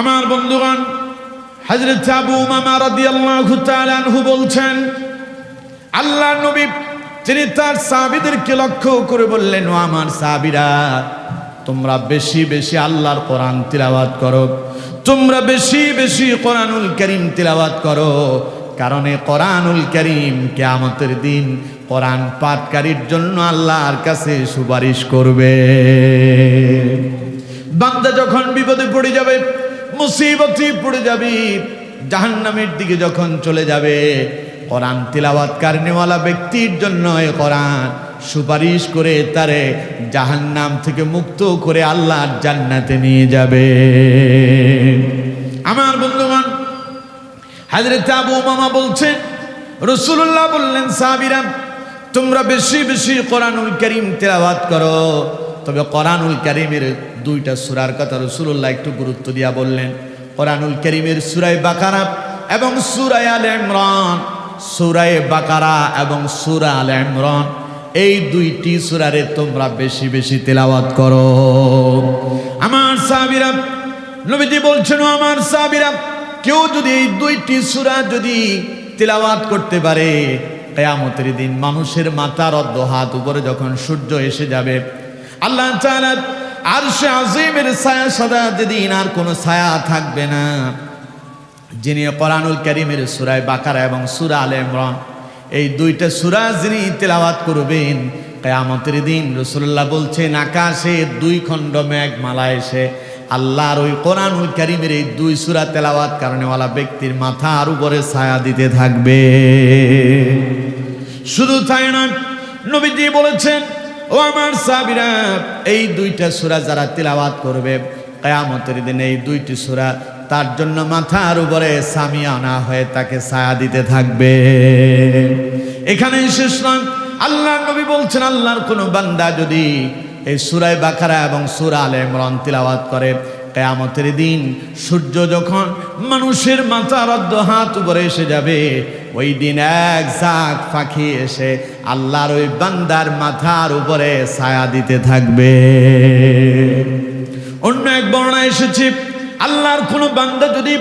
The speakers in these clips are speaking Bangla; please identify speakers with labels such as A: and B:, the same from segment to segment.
A: আমার বন্ধুগণ হজরত আবু মামা রাদিয়াল্লাহু তাআলা আনহু বলছেন আল্লাহ নবী তিনি তার সাহাবীদেরকে লক্ষ্য করে বললেন, ও আমার সাহাবীরা, তোমরা বেশি বেশি আল্লাহর কোরআন তিলাওয়াত করো, তোমরা বেশি বেশি কোরআনুল করিম তিলাওয়াত করো, কারণ কোরআনুল করিম কেয়ামতের দিন কোরআন পাঠকারীর জন্য আল্লাহর কাছে সুপারিশ করবে। বান্দা যখন বিপদে পড়ে যাবে মুসিবতে পড়ে যাবে। জাহান্নামের দিকে যখন চলে যাবে, কোরআন তিলাওয়াত কারণেওয়ালা ব্যক্তির জন্য এ কোরআন সুপারিশ করে তারে জাহান্নাম থেকে মুক্ত করে আল্লাহর জান্নাতে নিয়ে যাবে। আমার বন্ধুগণ, হাজরত আবু মামা বলছেন রসুল্লাহ বললেন, সাহাবিরা, তোমরা বেশি বেশি কোরআনুল করিম তেলাওয়াত করো। তবে কোরআনুল করিমের দুইটা সুরার কথা রসুল্লাহ একটু গুরুত্ব দিয়া বললেন। কোরআনুল করিমের সুরায় বাকারা এবং সুরায় আল ইমরান। সুরায় বাকারা এবং সুরা আল ইমরান, এই দুইটি সুরারে তোমরা বেশি বেশি তেলাওয়াত করো। আমার সাহাবিরা, নবীজি বলছেন আমার সাহাবিরা, কেউ যদি এই দুইটি সুরা যদি তেলাওয়াত করতে পারে, কেয়ামতের দিন মানুষের মাথার অর্ধ হাত উপরে যখন সূর্য এসে যাবে আল্লাহ আর সে আজিমের ছায়া সদা যেদিন আর কোনো ছায়া থাকবে না। যিনি কোরআনুল করিমের সুরায় বাকারা এবং সুরা আলে ইমরান, এই দুইটা সুরা যিনি তেলাওয়াত করবেন, কেয়ামতের দিন রসুল্লাহ বলছেন, আকাশে দুই খণ্ড মেঘ মালা এসে আল্লাহর ওই কোরআনুল করিমের এই দুই সুরা তেলাওয়াত কারণেওয়ালা ব্যক্তির মাথার উপরে ছায়া দিতে থাকবে। শুধু তাই নয়, নবীজি বলেছেন ও আমার সাবিরা এই দুইটা সুরা যারা তিলাবাত করবে, কেয়ামতের দিন এই দুইটি সুরা তার জন্য মাথার উপরে আনা হয়ে তাকে ছায়া দিতে থাকবে। এখানে শেষ নয়। আল্লাহ নবী বলছেন, আল্লাহর কোনো বান্দা যদি এই সুরায় বাখারা এবং সুরা আলে ইমরান তিলাওয়াত করে কেয়ামতের দিন সূর্য যখন মানুষের মাথার অর্ধ হাত উপরে এসে যাবে, ওই দিন এক ঝাঁক পাখি এসে আল্লাহর ওই বান্দার মাথার উপরে ছায়া দিতে থাকবে। অন্য এক বর্ণা এসেছে, আল্লাহর কোনো বান্দা যদি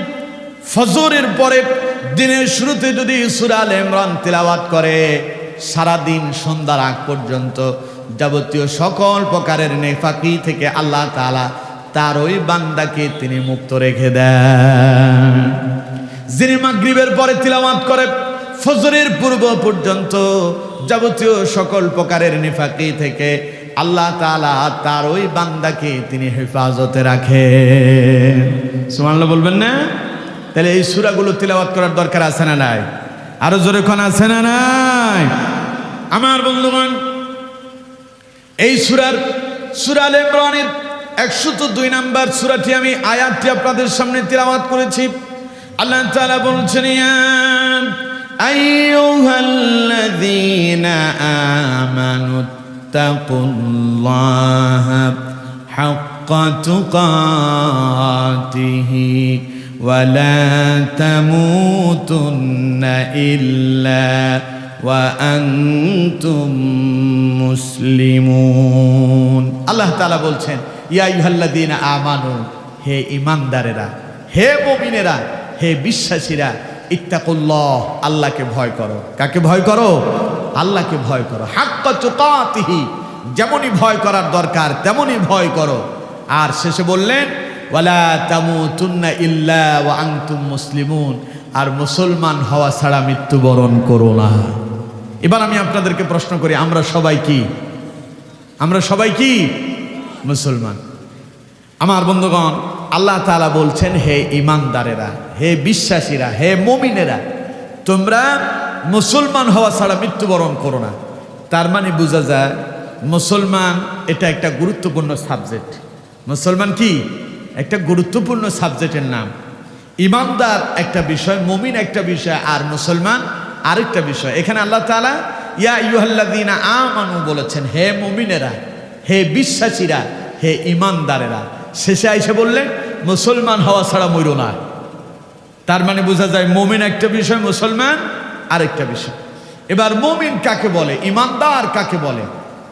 A: ফজরের পরে দিনের শুরুতে যদি সুরাল ইমরান তিলাওয়াত করে সারা দিন সন্ধ্যার আগ পর্যন্ত যাবতীয় সকল প্রকারের নেফাকি থেকে আল্লাহ তাআলা তার ওই বান্দাকে তিনি মুক্ত রেখে দেন। যিনি মাগরিবের পরে তিলাওয়াত করে, ফজরের পূর্ব পর্যন্ত যাবতীয় সকল প্রকারের নিফাকি থেকে আল্লাহ তাআলা তার ওই বান্দাকে তিনি হেফাজতে রাখে। সুবহানাল্লাহ বলবেন না? তাহলে এই সূরাগুলো তিলাওয়াত করার দরকার আছে না নাই? আরও জোরে কোন আছে না নাই? আমার বন্ধুগণ, এই সুরার সুরাল ইমরানের একশত দুই নাম্বার সুরাটি আমি আয়াতটি আপনাদের সামনে তিলাওয়াত করেছি আল্লাহ তাআলা বলছেন ইয়া আইয়ুহাল্লাযীনা আমানু তাকুল্লাহা হাক্কা তুকাতিহি ولا تموتن إلا وأنتم মুসলিমুন আল্লাহ তাআলা বলছেন ইয়া ইউহাল্লাযীনা আমানু, হে ঈমানদারেরা, হে মুমিনেরা, হে বিশ্বাসীরা, ইত্তাকুল্লাহ, আল্লাহকে ভয় করো। কাকে ভয় করো? আল্লাহকে ভয় করো। হাক্কা তুকাতিহি, যেমনই ভয় করার দরকার তেমনই ভয় করো। আর শেষে বললেন, ওয়ালা তামুতুন্না ইল্লা ওয়া আনতুম মুসলিমুন আর মুসলমান হওয়া ছাড়া মৃত্যুবরণ করো না। এবার আমি আপনাদেরকে প্রশ্ন করি, আমরা সবাই কি? আমরা সবাই কি? মুসলমান। আমার বন্ধুগণ, আল্লাহ তালা বলছেন, হে ইমানদারেরা হে বিশ্বাসীরা, হে মমিনেরা, তোমরা মুসলমান হওয়া ছাড়া মৃত্যুবরণ করো না। তার মানে বোঝা যায়, মুসলমান এটা একটা গুরুত্বপূর্ণ সাবজেক্ট। মুসলমান কি? একটা গুরুত্বপূর্ণ সাবজেক্টের নাম। ইমানদার একটা বিষয়, মমিন একটা বিষয়, আর মুসলমান আরেকটা বিষয়। এখানে আল্লাহ তালা ইয়া ইউহাল্লাযীনা আমানু বলেছেন, হে মুমিনেরা হে বিশ্বাসীরা, হে ইমানদারেরা, শেষে আইসে বললেন, মুসলমান হওয়া ছাড়া মইরো না। তার মানে বোঝা যায় মমিন একটা বিষয়, মুসলমান আরেকটা বিষয়। এবার মমিন কাকে বলে, ইমানদার কাকে বলে,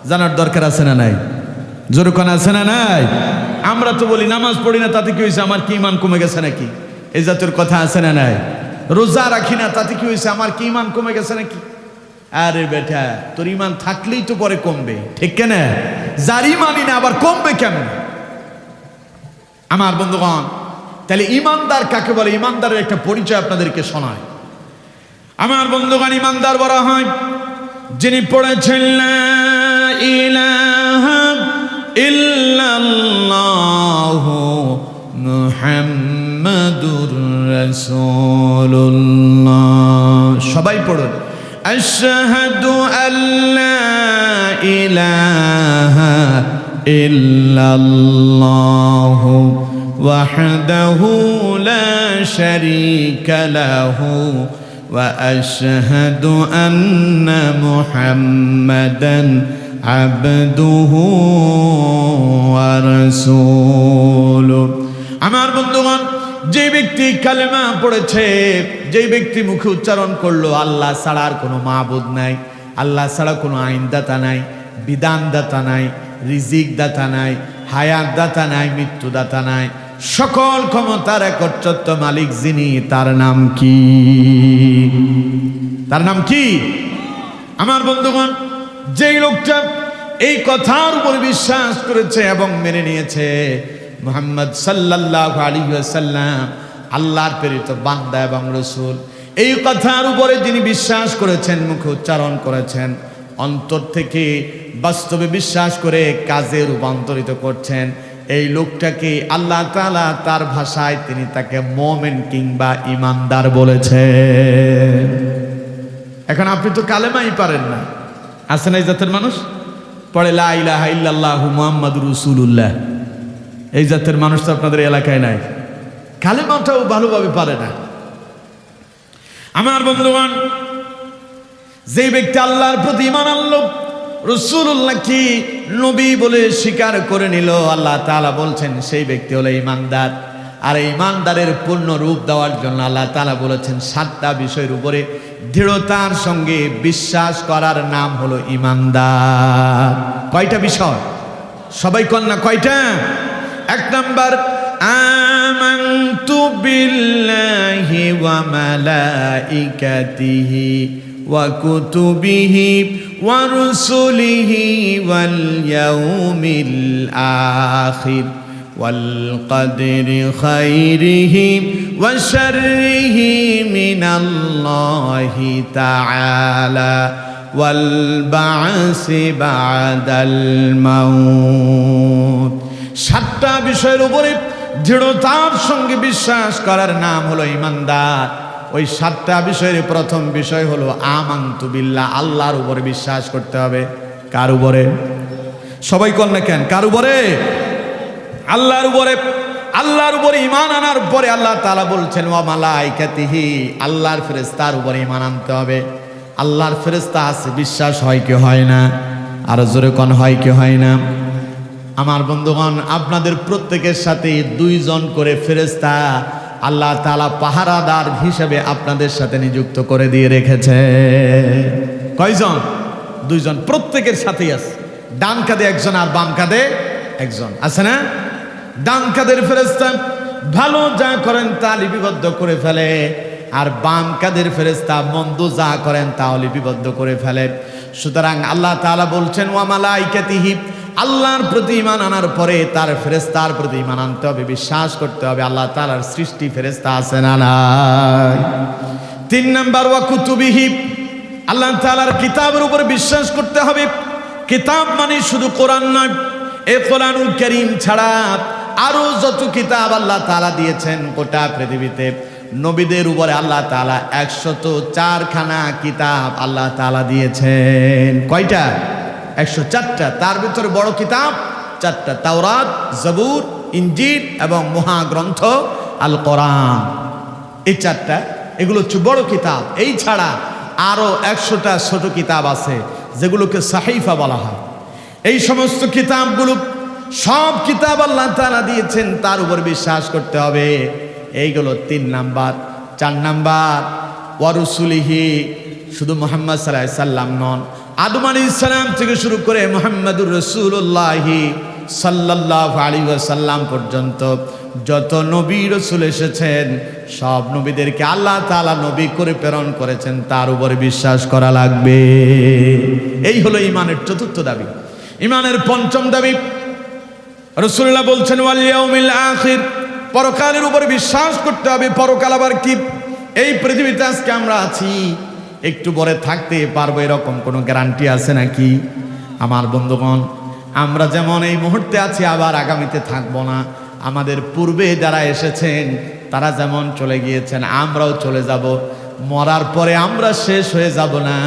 A: জানার দরকার আছে না নাই? জোরকন আছে না নাই? আমরা তো বলি নামাজ পড়ি না, তাতে কি হয়েছে আমার কি ইমান কমে গেছে নাকি? এই জাতীয় কথা আছে না নাই? রোজা রাখি না, তাতে কি হয়েছে আমার কি ইমান কমে গেছে নাকি? আরে বেটা, তোর ইমান থাকলেই তো পরে কমবে, ঠিক কেনা? যার ইমানই না আবার কমবে কেমন? আমার বন্ধুগণ, তাহলে ইমানদার কাকে বলে? ইমানদারের একটা পরিচয় আপনাদেরকে শোনায় আমার বন্ধুগণ, ইমানদার বলা হয়, যিনি পড়েছেন সবাই পড়ুন। আশহাদু আল্লা ইলাহা ইল্লাল্লাহ وحده لا شريك له واشهد ان محمدا عبده ورسوله আমার বন্ধুগণ যে ব্যক্তি কালেমা পড়েছে, যে ব্যক্তি মুখে উচ্চারণ করল, আল্লাহ ছাড়ার কোনো মাহবুদ নাই, আল্লাহ ছাড়া কোনো আইনদাতা নাই, বিধানদাতা নাই রিজিক দাতা নাই হায়াত দাতা নাই, মৃত্যুদাতা নাই। সকল ক্ষমতার একচ্ছত্ব মালিক যিনি, তার নাম কি? তার নাম কি? আমার বন্ধুগণ, যেই লোকটা এই কথার উপর বিশ্বাস করেছে এবং মেনে নিয়েছে মোহাম্মদ সাল্লাহ আলী সাল্লাম আল্লাহর প্রেরিত বান্দা এবং রসুল। এই কথার উপরে যিনি বিশ্বাস করেছেন, মুখে উচ্চারণ করেছেন, অন্তর থেকে বাস্তবে বিশ্বাস করে কাজে রূপান্তরিত করছেন। এই লোকটাকে আল্লাহ তালা তার ভাষায় তিনি তাকে মোমেন কিংবা ইমানদার বলেছে এখন আপনি তো কালেমাই পারেন না। আছেন এই জাতের মানুষ? পড়ে লাহ মুহাম্মাদুর রাসূলুল্লাহ। এই জাতের মানুষ তো আপনাদের এলাকায় নাই। কালেমাটাও ভালোভাবে পারে না। আমার বন্ধুগণ, যে ব্যক্তি আল্লাহর প্রতি ইমান আনলো রসুল্লাহ কি নবী বলে স্বীকার করে নিল, আল্লাহ তাআলা বলছেন, সেই ব্যক্তি হলো ইমানদার আর এই ইমানদারের পূর্ণ রূপ দেওয়ার জন্য আল্লাহ তাআলা বলেছেন, সাতটা বিষয়ের উপরে দৃঢ়তার সঙ্গে বিশ্বাস করার নাম হলো ইমানদার কয়টা বিষয়? সবাই কন্যা কয়টা? এক নাম্বার আমানতু বিল্লাহি ওয়া মালাইকাতিহি ওয়া কুতুবিহি ওয়া রুসুলিহি ওয়াল ইয়াউমিল আখির والقدر خيره وشره من الله تعالى والبعث بعد الموت সাতটা বিষয়ের উপরে দৃঢ়তার সঙ্গে বিশ্বাস করার নাম হলো ইমানদার। ওই সাতটা বিষয়ের প্রথম বিষয় হলো আমান্তু বিল্লাহ, আল্লাহর উপরে বিশ্বাস করতে হবে। কার উপরে? সবাই কর না কেন? কার উপরে? আল্লাহর উপরে। আল্লাহর উপরে ইমান আনার পরে আল্লাহ তালা বলছেন, ওয়া মালাইকাতিহি, আল্লাহর ফেরেস্তার উপরে ইমান আনতে হবে। আল্লাহর ফেরেস্তা আছে, বিশ্বাস হয় কি হয় না? আর জোরে কন, হয় কি হয় না? আমার বন্ধুগণ, আপনাদের প্রত্যেকের সাথে দুইজন করে ফেরেস্তা আল্লাহ তালা পাহারাদার হিসেবে আপনাদের সাথে নিযুক্ত করে দিয়ে রেখেছে। কয়জন? দুইজন। প্রত্যেকের সাথেই আছে। ডান কাঁধে একজন আর বাম কাঁধে একজন। আছে না? ডান কাঁধের ফেরেস্তা ভালো যা করেন তা লিপিবদ্ধ করে ফেলে, আর বাম কাঁধের ফেরেস্তা মন্দ যা করেন তাও লিপিবদ্ধ করে ফেলে। সুতরাং আল্লাহ তালা বলছেন ওয়ামালা ইকাতিহি আল্লাহর প্রতি ইমান আনার পরে তার ফেরেস্তার প্রতি ইমান আনতে হবে, বিশ্বাস করতে হবে, আল্লাহ তাআলার সৃষ্টি ফেরেস্তা আছে না নাই। তিন নাম্বার, ওয়া কুতুবিহি, আল্লাহ তাআলার কিতাবের উপর বিশ্বাস করতে হবে। কিতাব মানে শুধু কোরআন নয়, এ কোরআনুল করিম ছাড়া আরও যত কিতাব আল্লাহ তালা দিয়েছেন গোটা পৃথিবীতে নবীদের উপরে আল্লাহ তাআলা একশত চারখানা কিতাব আল্লাহ তাআলা দিয়েছেন। কয়টা? একশো চারটা। তার ভিতরে বড় কিতাব, চারটা তাওরাত, জবুর ইঞ্জিল এবং মহাগ্রন্থ আল কোরআন এই চারটা, এগুলো হচ্ছে বড় কিতাব। এই ছাড়া আরও একশোটা ছোট কিতাব আছে, যেগুলোকে সাহিফা বলা হয়। এই সমস্ত কিতাবগুলো সব কিতাব আল্লাহ তাআলা দিয়েছেন, তার উপর বিশ্বাস করতে হবে। এইগুলো তিন নাম্বার। চার নাম্বার ওয়ারুসুলিহি শুধু মোহাম্মদ সাল্লাহ সাল্লাম নন। আদম আলী ইসলাম থেকে শুরু করে মোহাম্মদুর রসুল্লাহি সাল্লাহ আলী সাল্লাম পর্যন্ত যত নবী রসুল এসেছেন, সব নবীদেরকে আল্লাহ তাআলা নবী করে প্রেরণ করেছেন, তার উপরে বিশ্বাস করা লাগবে। এই হলো ইমানের চতুর্থ দাবি। ইমানের পঞ্চম দাবি রসুল্লাহ বলছেন ওয়ালিয়াউমিল আখির। পরকালের উপর বিশ্বাস করতে হবে, পরকাল আবার কি? এই পৃথিবীতে আজকে আমরা আছি, একটু পরে থাকতে পারব, এরকম কোনো গ্যারান্টি আছে নাকি? আমার বন্ধুগণ, আমরা যেমন এই মুহূর্তে আছি, আবার আগামীতে থাকব না। আমাদের পূর্বে যারা এসেছেন, তারা যেমন চলে গিয়েছেন, আমরাও চলে যাব। মরার পরে আমরা শেষ হয়ে যাব না।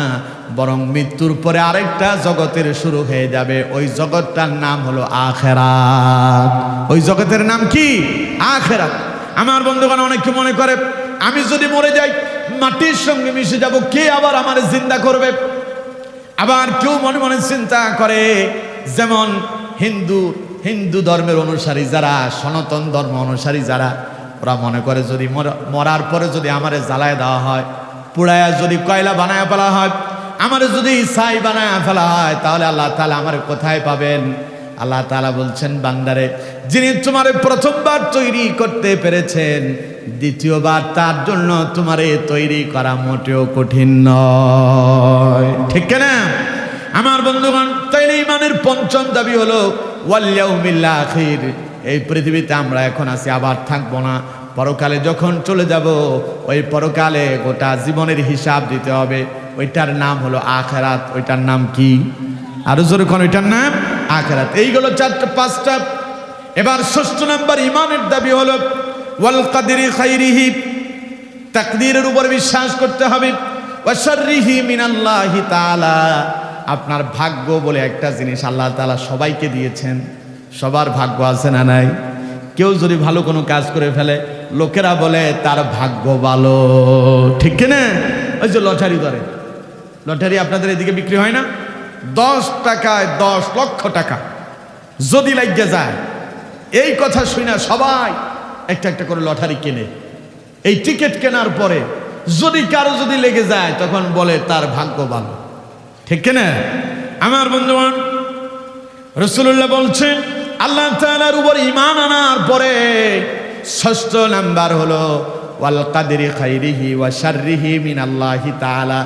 A: বরং মৃত্যুর পরে আরেকটা জগতের শুরু হয়ে যাবে। ওই জগৎটার নাম হলো আখেরাত। ওই জগতের নাম কি? আখেরাত। আমার বন্ধুগণ, অনেকে মনে করে, আমি যদি মরে যাই, মাটির সঙ্গে মিশে যাব, কে আবার আমার জিন্দা করবে? আবার কেউ মনে মনে চিন্তা করে, যেমন হিন্দু হিন্দু ধর্মের অনুসারী যারা, সনাতন ধর্ম অনুসারী যারা, ওরা মনে করে যদি মর- মরার পরে যদি আমারে জ্বালায় দেওয়া হয়, পুড়ায়া যদি কয়লা বানায় ফেলা হয় আমারে যদি ছাই বানায় ফেলা হয়, তাহলে আল্লাহ তালা আমার কোথায় পাবেন? আল্লাহ তালা বলছেন, বান্দারে, যিনি তোমার প্রথমবার তৈরি করতে পেরেছেন, দ্বিতীয়বার তার জন্য তোমারে তৈরি করা মোটেও কঠিন নয়। ঠিক না আমার বন্ধুগণ, তাইলে ইমানের পঞ্চম দাবি হলো ওয়াল্লাউমিল্লা আখির। এই পৃথিবীতে আমরা এখন আছি, আবার থাকব না। পরকালে যখন চলে যাব, ওই পরকালে গোটা জীবনের হিসাব দিতে হবে। ওইটার নাম হলো আখেরাত, ওইটার নাম কি? আরও জোরে কোন, ওইটার নাম আখেরাত। এইগুলো চারটা, পাঁচটা। এবার ষষ্ঠ নাম্বার ইমানের দাবি হলো, ওয়াল কাদিরি খাইরিহি, তাকদীরের উপর বিশ্বাস করতে হবে। ওয়াশাররিহি মিনাল্লাহি তাআলা। আপনার ভাগ্য বলে একটা জিনিস আল্লাহ তাআলা সবাইকে দিয়েছেন। সবার ভাগ্য আছে না নাই? কেউ যদি ভালো কোনো কাজ করে ফেলে, লোকেরা বলে, তার ভাগ্য ভালো। ঠিক না ওই যে লটারি ধরে। লটারি আপনাদের এদিকে বিক্রি হয় না? দশ টাকায় দশ লক্ষ টাকা। যদি লাগিয়ে যায়, এই কথা শুনে সবাই একটা একটা করে লটারি কেনে। এই টিকিট কেনার পরে যদি কারও যদি লেগে যায়, তখন বলে তার ভাগ্য ভালো। ঠিক না আমার বন্ধুগণ রসুল্লাহ বলছেন, আল্লাহ তাআলার উপর ইমান আনার পরে ষষ্ঠ নাম্বার হলো ওয়াল কাদেরি খাইরিহি ওয়া শাররিহি মিন আল্লাহি তাআলা।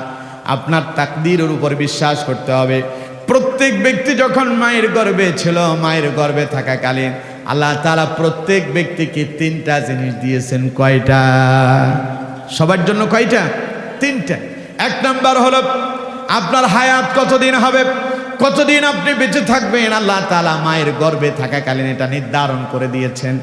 A: আপনার তাকদীরের উপর বিশ্বাস করতে হবে। প্রত্যেক ব্যক্তি যখন মায়ের গর্ভে ছিল, মায়ের গর্বে থাকাকালীন আল্লাহ তাআলা প্রত্যেক ব্যক্তিকে তিনটা জিনিস দিয়েছেন। কয়টা? সবার জন্য কয়টা? তিনটা। এক নাম্বার হলো, আপনার হায়াত কতদিন হবে? কতদিন আপনি বেঁচে থাকবেন? আল্লাহ তাআলা মায়ের গর্ভে থাকাকালীন এটা নির্ধারণ করে দিয়েছেন।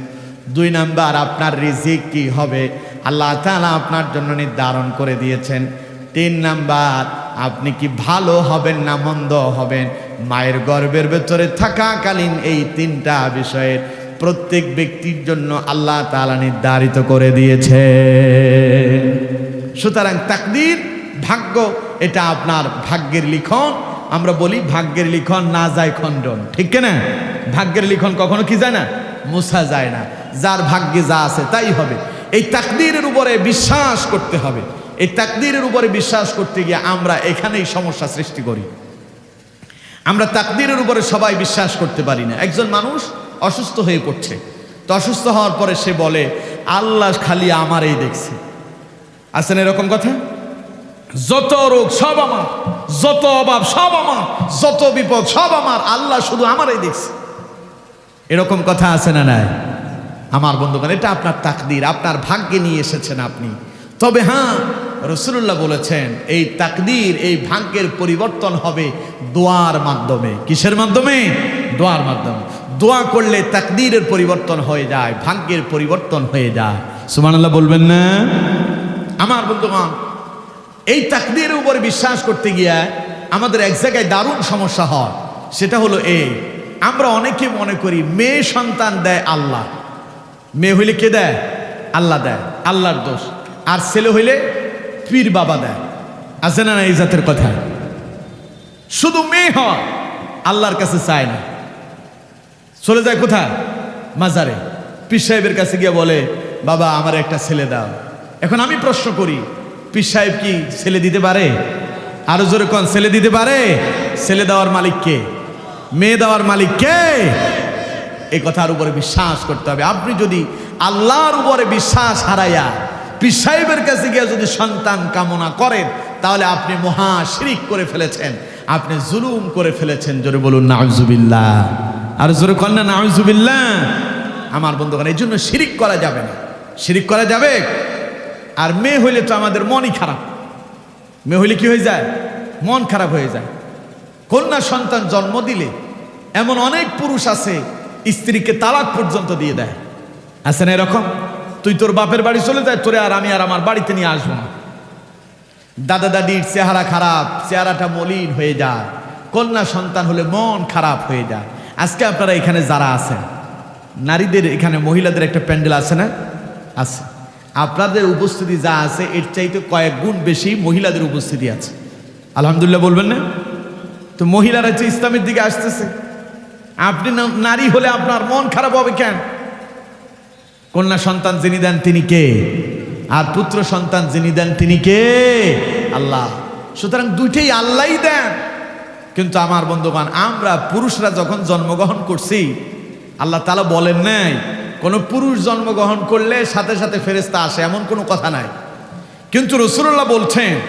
A: দুই নাম্বার, আপনার রিজিক কি হবে? আল্লাহ তাআলা আপনার জন্য নির্ধারণ করে দিয়েছেন। তিন নাম্বার, আপনি কি ভালো হবেন না মন্দ হবেন? মায়ের গর্ভের ভেতরে থাকাকালীন এই তিনটা বিষয়ের প্রত্যেক ব্যক্তির জন্য আল্লাহ তাআলা নির্ধারিত করে দিয়েছে। সুতরাং তাকদির ভাগ্য, এটা আপনার ভাগ্যের লিখন। আমরা বলি ভাগ্যের লিখন না যায় খণ্ডন। ঠিক না ভাগ্যের লিখন কখনো কি যায় না? মুছা যায় না। যার ভাগ্যে যা আছে তাই হবে। এই তাকদীরের উপরে বিশ্বাস করতে হবে। এই তাকদিরের উপরে বিশ্বাস করতে গিয়ে আমরা এখানেই সমস্যা সৃষ্টি করি। আমরা তাকদিরের উপরে সবাই বিশ্বাস করতে পারি না। একজন মানুষ অসুস্থ হয়ে পড়ছে। তো অসুস্থ হওয়ার পরে সে বলে, আল্লাহ খালি আমারই দেখছে। আছেন এরকম কথা? যত রোগ সব আমার, যত অভাব সব আমার, যত বিপদ সব আমার, আল্লাহ শুধু আমারই দেখছে। এরকম কথা আছে না নাই? আমার বন্ধুগণ, এটা আপনার তাকদির, আপনার ভাগ্যে নিয়ে এসেছেন আপনি। তবে হ্যাঁ রসুল্লাহ বলেছেন, এই তাকদির, এই ভাগ্যের পরিবর্তন হবে দোয়ার মাধ্যমে। কিসের মাধ্যমে? দোয়ার মাধ্যমে। দোয়া করলে তাকদিরের পরিবর্তন হয়ে যায়, ভাগ্যের পরিবর্তন হয়ে যায়। সুমানাল্লাহ বলবেন না? আমার বন্ধুগণ, এই তাকদিরের উপরে বিশ্বাস করতে গিয়ে আমাদের এক জায়গায় দারুণ সমস্যা হয়। সেটা হলো এই আমরা অনেকে মনে করি মেয়ে সন্তান দেয় আল্লাহ। মেয়ে হইলে কে দেয়? আল্লাহ দেয়। আল্লাহর দোষ। আর ছেলে হইলে পীর বাবা দেয়। আছে না এই জাতের কথা? শুধু মেয়ে হওয়া আল্লাহর কাছে চায় না। চলে যায় কোথায়? মাজারে। পীর সাহেবের কাছে গিয়ে বলে, বাবা, আমার একটা ছেলে দাও। এখন আমি প্রশ্ন করি, পীর সাহেব কি ছেলে দিতে পারে? আরও জোরে কোন, ছেলে দিতে পারে? ছেলে দেওয়ার মালিক কে? মেয়ে দেওয়ার মালিক কে? এই কথার উপরে বিশ্বাস করতে হবে। আপনি যদি আল্লাহর উপরে বিশ্বাস হারাইয়া পীর সাহেবের কাছে গিয়ে যদি সন্তান কামনা করেন, তাহলে আপনি মহা শিরিক করে ফেলেছেন। আপনি জুলুম করে ফেলেছেন। জোরে বলুন, নাউজুবিল্লাহ। আর জোরে কন না, নাউজুবিল্লাহ। আমার বন্ধুগণ, এই জন্য শিরিক করা যাবে না। শিরিক করা যাবে? আর মেয়ে হইলে তো আমাদের মনই খারাপ। মেয়ে হইলে কি হয়ে যায়? মন খারাপ হয়ে যায়। কন্যা সন্তান জন্ম দিলে এমন অনেক পুরুষ আছে, স্ত্রীকে তালাক পর্যন্ত দিয়ে দেয়। আছে না এরকম? তুই তোর বাপের বাড়ি চলে যায় তোরে আর আমি আর আমার বাড়িতে নিয়ে আসব না। দাদা দাদির চেহারা খারাপ, চেহারাটা মলিন হয়ে যায়। কন্যা সন্তান হলে মন খারাপ হয়ে যায়। আজকে আপনারা এখানে যারা আছেন, নারীদের এখানে মহিলাদের একটা প্যান্ডেল আছে না? আছে। আপনাদের উপস্থিতি যা আছে, এর চাইতে কয়েক গুণ বেশি মহিলাদের উপস্থিতি আছে। আলহামদুলিল্লাহ বলবেন না? তো মহিলারা হচ্ছে ইসলামের দিকে আসতেছে, আপনি নারী হলে আপনার মন খারাপ হবে কেন? কন্যা সন্তান যিনি দেন তিনি কে? আর পুত্র সন্তান যিনি দেন তিনি কে? আল্লাহ। সুতরাং দুইটাই আল্লাহই দেন। কিন্তু আমার বন্ধুবান আমরা পুরুষরা যখন জন্মগ্রহণ করছি, আল্লাহ তালা বলেন নাই, কোনো পুরুষ জন্মগ্রহণ করলে সাথে সাথে ফেরেস্তা আসে, এমন কোনো কথা নাই। কিন্তু রসুল্লাহ বলছেন,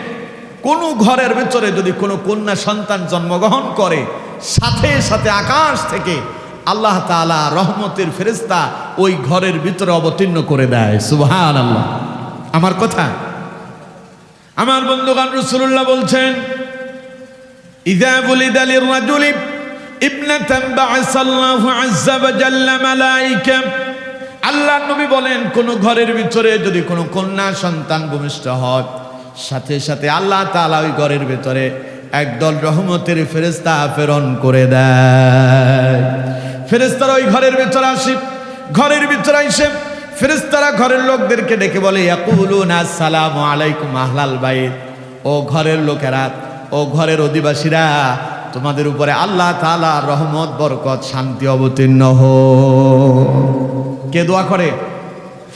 A: কোন ঘরের ভেতরে যদি কোনো কন্যা সন্তান জন্মগ্রহণ করে, সাথে সাথে আকাশ থেকে আল্লাহ তাআলা রহমতের ফেরেস্তা ওই ঘরের ভিতরে অবতীর্ণ করে দেয়। সুবহান আল্লাহ আমার কথা? আমার বন্ধুগান রসুল্লাহ বলছেন ইদা বুলিদা লিররাজুলি ইবনাতান বা'সাল্লাহু আযজা ওয়া জাল্লা মালাইকা। আল্লাহ নবী বলেন, কোন ঘরের ভিতরে যদি কোনো কন্যা সন্তান ভূমিষ্ঠ হয়, সাথে সাথে আল্লাহ তাআলা ওই ঘরের ভিতরে একদল রহমতের ফেরেস্তা প্রেরণ করে দেয়। ফেরেস্তারা ওই ঘরের ভিতরে আসে। ঘরের ভিতরে এসে ফেরেস্তারা ঘরের লোকদেরকে ডেকে বলে আসসালামু আলাইকুম আহলাল বাইত। ও ঘরের লোকেরা, ও ঘরের অধিবাসীরা, তোমাদের উপরে আল্লাহ তালা রহমত, বরকত, শান্তি অবতীর্ণ হো কে দোয়া করে?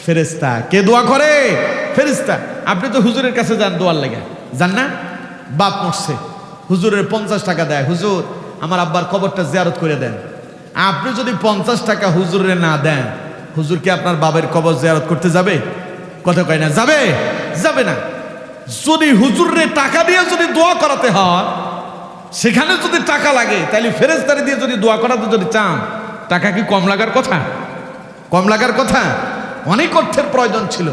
A: ফেরেস্তা কে দোয়া করে? ফেরেস্তা আপনি তো হুজুরের কাছে যান দোয়ার লেগে। যান না? বাপ মরছে। হুজুরের পঞ্চাশ টাকা দেয়। হুজুর, আমার আব্বার কবরটা জিয়ারত করে দেন। আপনি যদি পঞ্চাশ টাকা হুজুরে না দেন, হুজুর কি আপনার বাবার কবর জিয়ারত করতে যাবে? কথা কয় না, যাবে? যাবে না। যদি হুজুরে টাকা দিয়ে যদি দোয়া করাতে হয়, সেখানে যদি টাকা লাগে তাহলে ফেরেস্তারি দিয়ে যদি দোয়া করাতে যদি চান, টাকা কি কম লাগার কথা? কম লাগার কথা? অনেক অর্থের প্রয়োজন ছিল।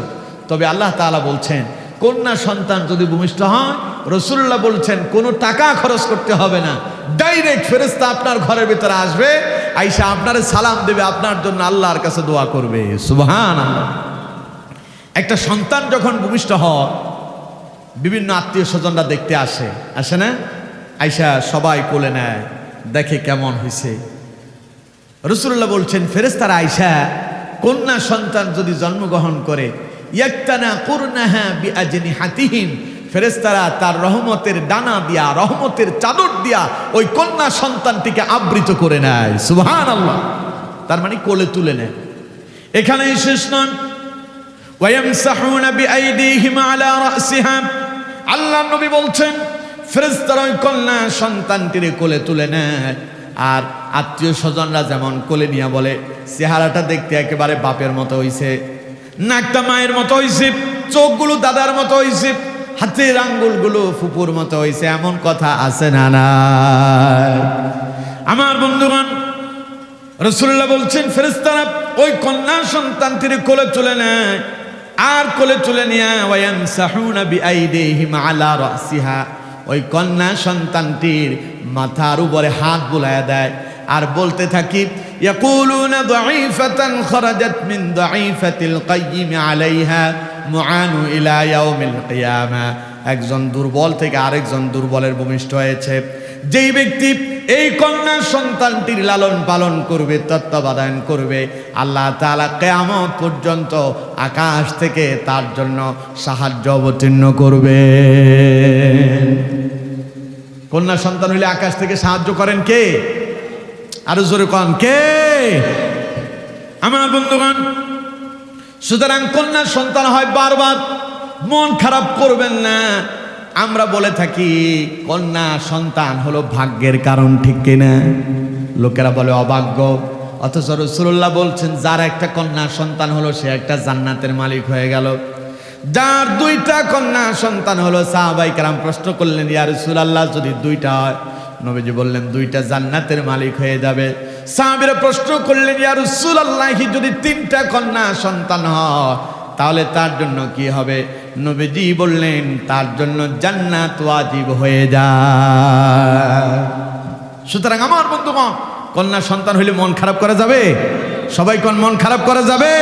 A: তবে আল্লাহ তাআলা বলছেন, কন্যা সন্তান যদি ভূমিষ্ঠ হয় রসুল্লাহ বলছেন, কোনো টাকা খরচ করতে হবে না। ডাইরেক্ট ফেরেস্তা আপনার ঘরের ভিতরে আসবে আইসা আপনার সালাম দেবে, আপনার জন্য আল্লাহর কাছে দোয়া করবে। সুবহান একটা সন্তান যখন ভূমিষ্ঠ হয়, বিভিন্ন আত্মীয় স্বজনরা দেখতে আসে। আসে না? আইসা সবাই কোলে নেয়, দেখে কেমন হয়েছে রসুল্লাহ বলছেন ফেরেস্তারা আইসা, কন্যা সন্তান যদি জন্মগ্রহণ করে, ইয়াক্তানা কুরনাহা বিআজনি হাতিহিন ফেরেস্তারা তার রহমতের ডানা দিয়া, রহমতের চাদর দিয়া ওই কন্যা সন্তানটিকে আবৃত করে নেয়। সুবহান আল্লাহ তার মানে কোলে তুলে নেয়। এখানেই শেষ নন আল্লাহ নবী বলছেন, ফেরেশতারা ওই কন্যা সন্তানটিরে কোলে তুলে নেয়। আর আত্মীয় স্বজনরা যেমন কোলে নিয়ে বলে, চেহারাটা দেখতে একেবারে বাপের মতো হইছে, নাকটা মায়ের মতো হইছে, চোখগুলো দাদার মতো হইছে হাতের আঙ্গুলগুলো ফুপুর মতো হয়েছে এমন কথা আছে না না আমার বন্ধুগণ, রসুল্লাহ বলছেন ফেরেস্তারা ওই কন্যা সন্তানটির কোলে চলে নেয়, আর কোলে চলে নিয়ে ওয়ান সাহুনা বিআইদেহিম আলা রাসিহা। ওই কন্যা সন্তানটির মাথার উপরে হাত বুলায় দেয়, আর বলতে থাকি, ইয়াকুলুনা দাঈফাতান খরাজাত মিন দাঈফাতিল কাইয়িম আলাইহা। মুআনু ইলা মিল কিয়ামা। একজন দুর্বল থেকে আরেকজন দুর্বলের ভূমিষ্ঠ হয়েছে। যেই ব্যক্তি এই কন্যা সন্তানটির লালন পালন করবে, তত্ত্বাবধান করবে, আল্লাহ তালা কেয়ামত পর্যন্ত আকাশ থেকে তার জন্য সাহায্য অবতীর্ণ করবে। কন্যা সন্তান হইলে আকাশ থেকে সাহায্য করেন কে? আরও জোরে কন, কে? আমার বন্ধুগণ সুতরাং কন্যা সন্তান হয় বারবার, মন খারাপ করবেন না। আমরা বলে থাকি, কন্যা সন্তান হলো ভাগ্যের কারণ, ঠিক কিনা? লোকেরা বলে অভাগ্য। অথচ রসুল্লাহ বলছেন, যার একটা কন্যা সন্তান হলো, সে একটা জান্নাতের মালিক হয়ে গেল। যার দুইটা কন্যা সন্তান হলো, সাহাবাই কারাম প্রশ্ন করলেন, ইয়া রসুলাল্লাহ, যদি দুইটা হয়? নবীজি বললেন, দুইটা জান্নাতের মালিক হয়ে যাবে। সাহাবিরা প্রশ্ন করলেন, ইয়া রসুলাল্লাহ, যদি তিনটা কন্যা সন্তান হয়, তাহলে তার জন্য কি হবে? নবীজি বললেন, তার জন্য জান্নাত ওয়াজিব হয়ে যায়। সুতরাং আমার বন্ধুগণ, কন্যা সন্তান হইলে মন খারাপ করা যাবে? সবাই কোন মন খারাপ করা যাবে?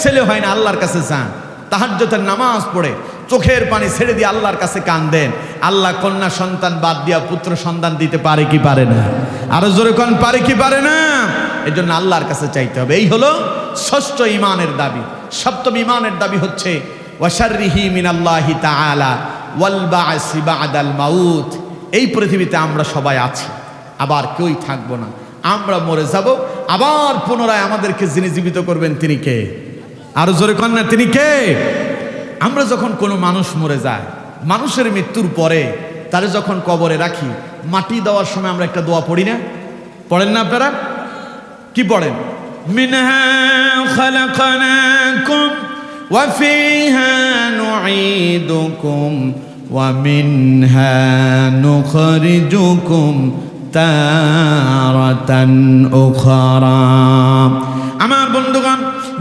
A: ছেলে হয় না, আল্লাহর কাছে চান তাহাজ্জতের নামাজ পড়ে, চোখের পানি ছেড়ে দিয়ে আল্লাহর কাছে কান দেন। আল্লাহ কন্যা সন্তান বাদ দিয়া পুত্র সন্তান দিতে পারে কি পারে না? আরও জোরে কোন, পারে কি পারে না? এই জন্য আল্লাহর কাছে চাইতে হবে। এই হলো ষষ্ঠ ইমানের দাবি। সপ্তম ইমানের দাবি হচ্ছে ওয়াল এই পৃথিবীতে আমরা সবাই আছি, আবার কেউই থাকব না। আমরা মরে যাব, আবার পুনরায় আমাদেরকে যিনি জীবিত করবেন তিনি কে? আরও জোরে কন না, তিনি কে? আমরা যখন কোনো মানুষ মরে যায় মানুষের মৃত্যুর পরে তারে যখন কবরে রাখি, মাটি দেওয়ার সময় আমরা একটা দোয়া পড়ি না? পড়েন না আপনারা? কি পড়েন? ওয়া ওয়া আমার বন্ধুগণ,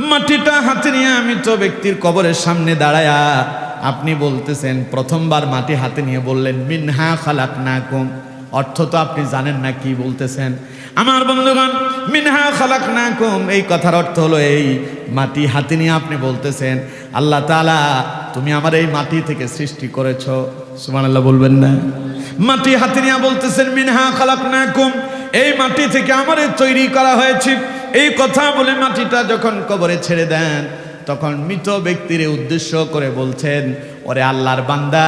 A: মাটিটা হাতে নিয়ে আমি তো ব্যক্তির কবরের সামনে দাঁড়ায়া আপনি বলতেছেন, প্রথমবার মাটি হাতে নিয়ে বললেন, মিনহা খালাকনাকুম। অর্থ তো আপনি জানেন না কি বলতেছেন। আমার বন্ধুগণ, মিনহা খালাক নাকুম এই কথার অর্থ হলো এই মাটি হাতে নিয়ে আপনি বলতেছেন, আল্লাহ তাআলা, তুমি আমার এই মাটি থেকে সৃষ্টি করেছ। সুবহানাল্লাহ বলবেন না। মাটি হাতে নিয়ে বলতেছেন, মিনহা খালাক নাকুম এই মাটি থেকে আমার তৈরি করা হয়েছে। এই কথা বলে মাটিটা যখন কবরে ছেড়ে দেন তখন মৃত ব্যক্তির উদ্দেশ্য করে বলছেন, ওরে আল্লাহর বান্দা,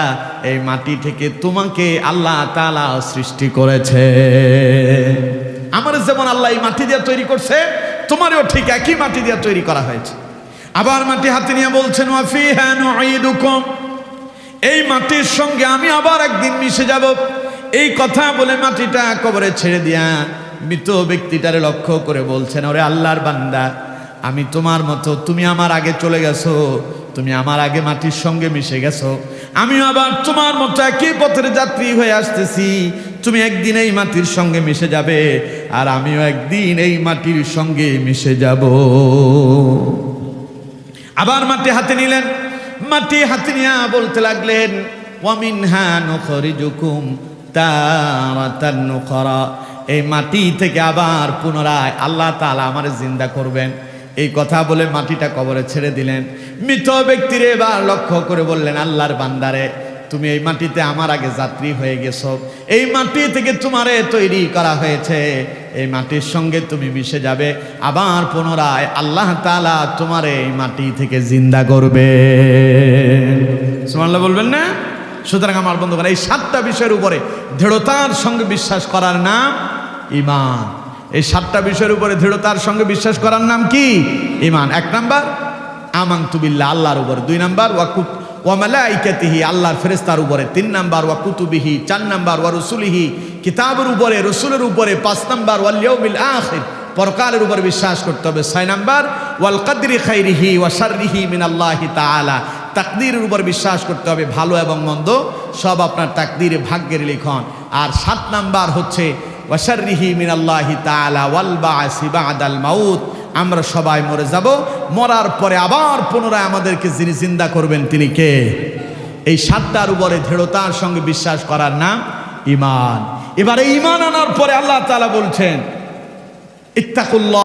A: এই মাটি থেকে তোমাকে আল্লাহ তালা সৃষ্টি করেছে। আমার যেমন আল্লাহ এই মাটি দিয়ে তৈরি করছে, তোমারও ঠিক একই মাটি দিয়ে তৈরি করা হয়েছে। আবার মাটি হাতে নিয়ে বলছেন ওয়াফিহা নুঈদুকুম। এই মাটির সঙ্গে আমি আবার একদিন মিশে যাব। এই কথা বলে মাটিটা কবরে ছেড়ে দিয়া মৃত ব্যক্তিটারে লক্ষ্য করে বলছেন, ওরে আল্লাহর বান্দা আমি তোমার মতো, তুমি আমার আগে চলে গেছো, তুমি আমার আগে মাটির সঙ্গে মিশে গেছো। আমিও আবার তোমার মতো একই পথের যাত্রী হয়ে আসতেছি। তুমি একদিন এই মাটির সঙ্গে মিশে যাবে, আর আমিও একদিন এই মাটির সঙ্গে মিশে যাব। আবার মাটি হাতে নিলেন, মাটি হাতে নিয়ে বলতে লাগলেন, ওয়ামিনহা নুখরিজুকুম তারাতান নুখরা। এই মাটি থেকে আবার পুনরায় আল্লাহ তাআলা আমার জিন্দা করবেন। এই কথা বলে মাটিটা কবরে ছেড়ে দিলেন। মৃত ব্যক্তির এবার লক্ষ্য করে বললেন, আল্লাহর বান্দারে, তুমি এই মাটিতে আমার আগে যাত্রী হয়ে গেছো। এই মাটি থেকে তোমারে তৈরি করা হয়েছে। এই মাটির সঙ্গে তুমি মিশে যাবে। আবার পুনরায় আল্লাহ তালা তোমার এই মাটি থেকে জিন্দা করবে। সুবহানাল্লাহ বলবেন না? সুতরাং আমার বন্ধুগণ, এই সাতটা বিষয়ের উপরে দৃঢ়তার সঙ্গে বিশ্বাস করার নাম ইমান। এই সাতটা বিষয়ের উপরে দৃঢ়তার সঙ্গে বিশ্বাস করার নাম কি? ইমান এক নাম্বার আমাং তুবিল্লা আল্লাহর উপরে। দুই নাম্বার ওয়াকুত ওয়ামালাইকাতিহি আল্লাহর ফেরেস্তার উপরে। তিন নাম্বার, ওয়া কুতুবিহি, চার নাম্বার, ওয়া রসুলিহি, কিতাবের উপরে, রসুলের উপরে। পাঁচ নাম্বার, ওয়াল ইয়াউমিল আখির, পরকালের উপর বিশ্বাস করতে হবে। ছয় নাম্বার, ওয়াল কাদরি খাইরিহি ওয়া শাররিহি মিনাল্লাহি তাআলা। তাকদীরের উপর বিশ্বাস করতে হবে, ভালো এবং মন্দ। সব আপনার তাকদীরে ভাগ্যের লিখন। আর সাত নাম্বার হচ্ছে ওয়াশাররিহি মিনাল্লাহি তালা ওয়ালবা মাউত। আমরা সবাই মরে যাব। মরার পরে আবার পুনরায় আমাদেরকে যিনি জিন্দা করবেন তিনি কে? এই সাতটার উপরে দৃঢ়তার সঙ্গে বিশ্বাস করার নাম ইমান এবারে ইমান আনার পরে আল্লাহ তালা বলছেন, ইত্তাকুল্লাহ